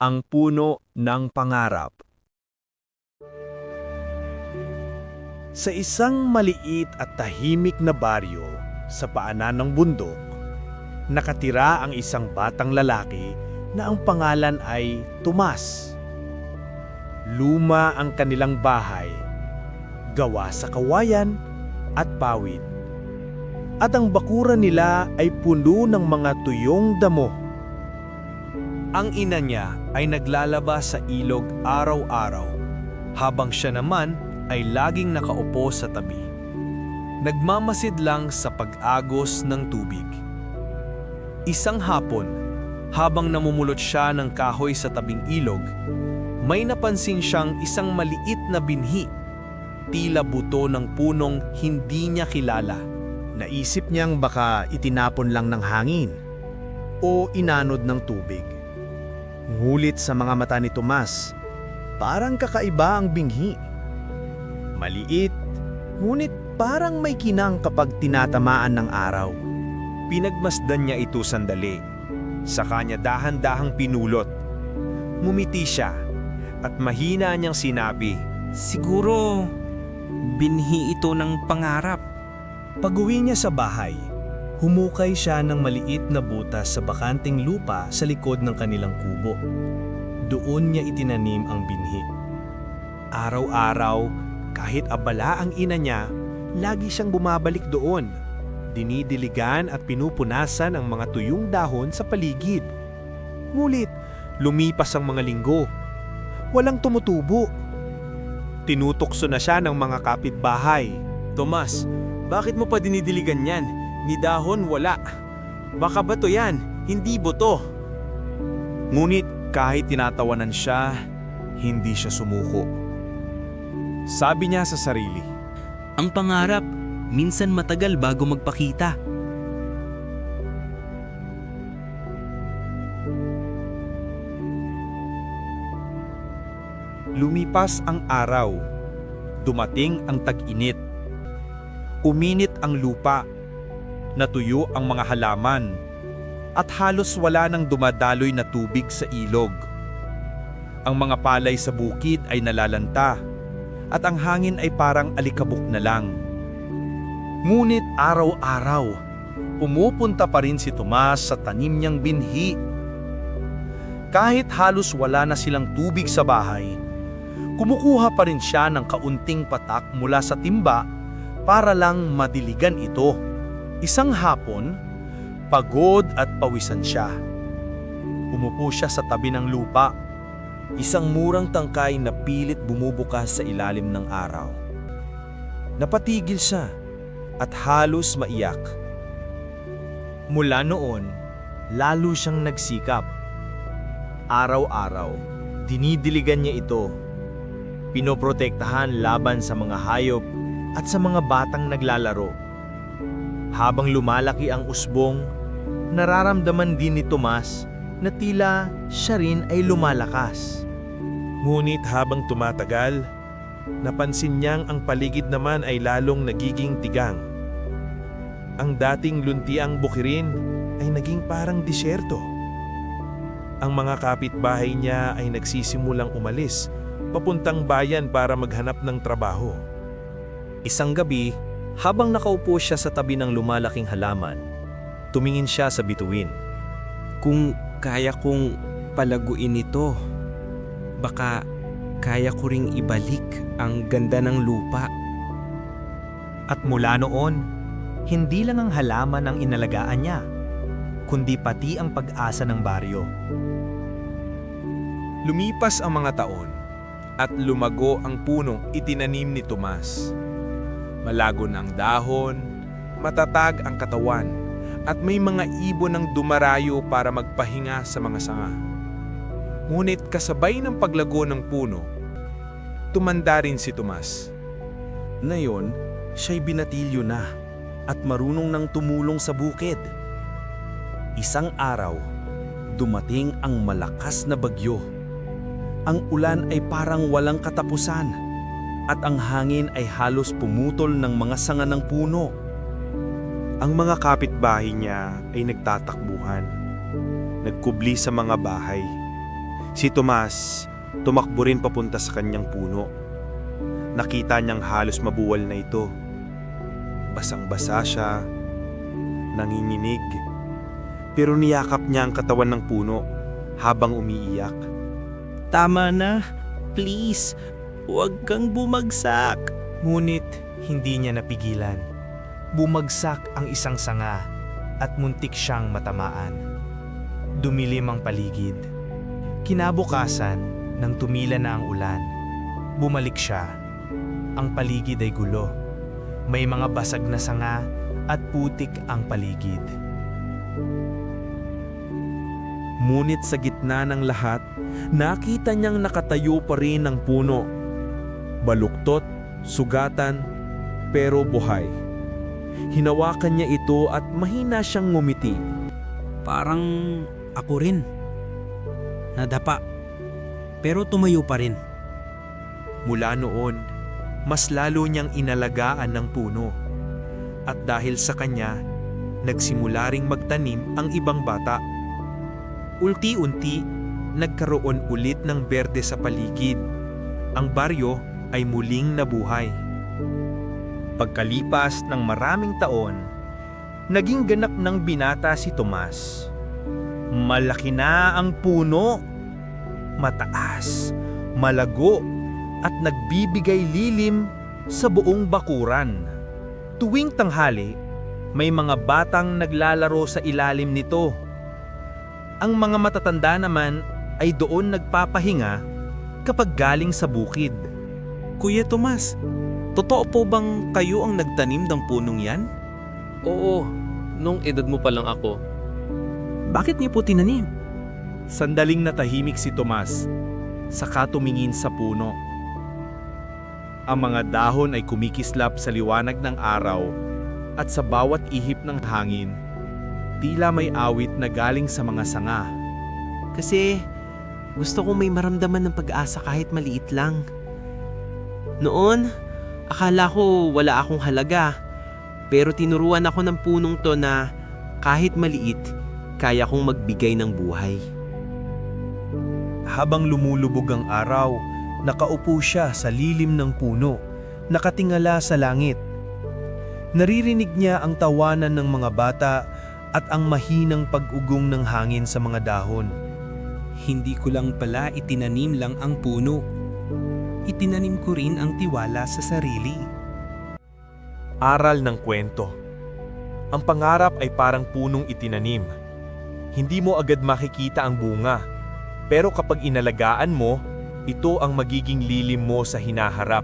Ang puno ng pangarap. Sa isang maliit at tahimik na baryo sa paanan ng bundok, nakatira ang isang batang lalaki na ang pangalan ay Tomas. Luma ang kanilang bahay, gawa sa kawayan at pawid. At ang bakuran nila ay puno ng mga tuyong damo. Ang ina niya ay naglalaba sa ilog araw-araw, habang siya naman ay laging nakaupo sa tabi. Nagmamasid lang sa pag-agos ng tubig. Isang hapon, habang namumulot siya ng kahoy sa tabing ilog, may napansin siyang isang maliit na binhi, tila buto ng punong hindi niya kilala. Naisip niyang baka itinapon lang ng hangin o inanod ng tubig. Ngulit sa mga mata ni Tomas, parang kakaiba ang binghi. Maliit, ngunit parang may kinang kapag tinatamaan ng araw. Pinagmasdan niya ito sandali. Sa kanya dahan-dahang pinulot. Mumiti siya at mahina niyang sinabi, Siguro, binhi ito ng pangarap. Pag-uwi niya sa bahay, humukay siya ng maliit na butas sa bakanting lupa sa likod ng kanilang kubo. Doon niya itinanim ang binhi. Araw-araw, kahit abala ang ina niya, lagi siyang bumabalik doon. Dinidiligan at pinupunasan ang mga tuyong dahon sa paligid. Ngulit, lumipas ang mga linggo. Walang tumutubo. Tinutokso na siya ng mga kapitbahay. Tomas, bakit mo pa dinidiligan yan? Ni dahon wala. Baka bato yan, hindi buto. Ngunit kahit tinatawanan siya, hindi siya sumuko. Sabi niya sa sarili, Ang pangarap, minsan matagal bago magpakita. lumipas ang araw. Dumating ang tag-init. Uminit ang lupa. Natuyo ang mga halaman. At halos wala nang dumadaloy na tubig sa ilog. Ang mga palay sa bukid ay nalalanta. At ang hangin ay parang alikabok na lang. Ngunit araw-araw, pumupunta pa rin si Tomas sa tanim niyang binhi. Kahit halos wala na silang tubig sa bahay, kumukuha pa rin siya ng kaunting patak mula sa timba para lang madiligan ito. Isang hapon, pagod at pawisan siya. Umupo siya sa tabi ng lupa, isang murang tangkay na pilit bumubukas sa ilalim ng araw. Napatigil siya at halos maiyak. Mula noon, lalo siyang nagsikap. Araw-araw, dinidiligan niya ito pinoprotektahan laban sa mga hayop at sa mga batang naglalaro. Habang lumalaki ang usbong, nararamdaman din ni Tomas na tila siya rin ay lumalakas. Ngunit habang tumatagal, napansin niyang ang paligid naman ay lalong nagiging tigang. Ang dating luntiang bukirin ay naging parang disyerto. Ang mga kapitbahay niya ay nagsisimulang umalis papuntang bayan para maghanap ng trabaho. Isang gabi, habang nakaupo siya sa tabi ng lumalaking halaman, tumingin siya sa bituin. Kung kaya kong palaguin ito, baka kaya ko ring ibalik ang ganda ng lupa. At mula noon, hindi lang ang halaman ang inalagaan niya, kundi pati ang pag-asa ng baryo. Lumipas ang mga taon at lumago ang punong itinanim ni Tomas. Malago ang dahon, matatag ang katawan, at may mga ibon ang dumarayo para magpahinga sa mga sanga. Ngunit kasabay ng paglago ng puno, tumanda rin si Tomas. Ngayon, siya'y binatilyo na at marunong nang tumulong sa bukid. Isang araw, dumating ang malakas na bagyo. Ang ulan ay parang walang katapusan at ang hangin ay halos pumutol ng mga sanga ng puno. Ang mga kapitbahay niya ay nagtatakbuhan, nagkubli sa mga bahay. Si Tomas, tumakbo rin papunta sa kanyang puno. Nakita niyang halos mabuwal na ito. Basang-basa siya, nanginginig. Pero niyakap niya ang katawan ng puno habang umiiyak. Tama na. Please, huwag kang bumagsak. Ngunit hindi niya napigilan. Bumagsak ang isang sanga at muntik siyang matamaan. Dumilim ang paligid. Kinabukasan, nang tumila na ang ulan, bumalik siya. Ang paligid ay gulo. May mga basag na sanga at putik ang paligid. Ngunit sa gitna ng lahat, nakita niyang nakatayo pa rin ang puno. Baluktot, sugatan, pero buhay. Hinawakan niya ito at mahina siyang ngumiti. Parang ako rin. Nadapa. Pero tumayo pa rin. Mula noon, mas lalo niyang inalagaan ng puno. At dahil sa kanya, nagsimula ring magtanim ang ibang bata. Ulti-unti, nagkaroon ulit ng berde sa paligid. Ang baryo ay muling nabuhay. Pagkalipas ng maraming taon, naging ganap ng binata si Tomas. Malaki na ang puno, mataas, malago, at nagbibigay lilim sa buong bakuran. Tuwing tanghali, may mga batang naglalaro sa ilalim nito. Ang mga matatanda naman ay doon nagpapahinga kapag galing sa bukid. Kuya Tomas, totoo po bang kayo ang nagtanim ng punong yan? Oo, nung edad mo pa lang ako. Bakit niyo po tinanim? Sandaling natahimik si Tomas, saka tumingin sa puno. Ang mga dahon ay kumikislap sa liwanag ng araw at sa bawat ihip ng hangin, tila may awit na galing sa mga sanga. Kasi gusto kong may maramdaman ng pag-asa kahit maliit lang. Noon, akala ko wala akong halaga. Pero tinuruan ako ng punong to na kahit maliit, kaya kong magbigay ng buhay. Habang lumulubog ang araw, nakaupo siya sa lilim ng puno, nakatingala sa langit. Naririnig niya ang tawanan ng mga bata at ang mahinang pag-ugong ng hangin sa mga dahon. Hindi ko lang pala itinanim lang ang puno. Itinanim ko rin ang tiwala sa sarili. Aral ng kwento. Ang pangarap ay parang punong itinanim. Hindi mo agad makikita ang bunga, pero kapag inalagaan mo, ito ang magiging lilim mo sa hinaharap.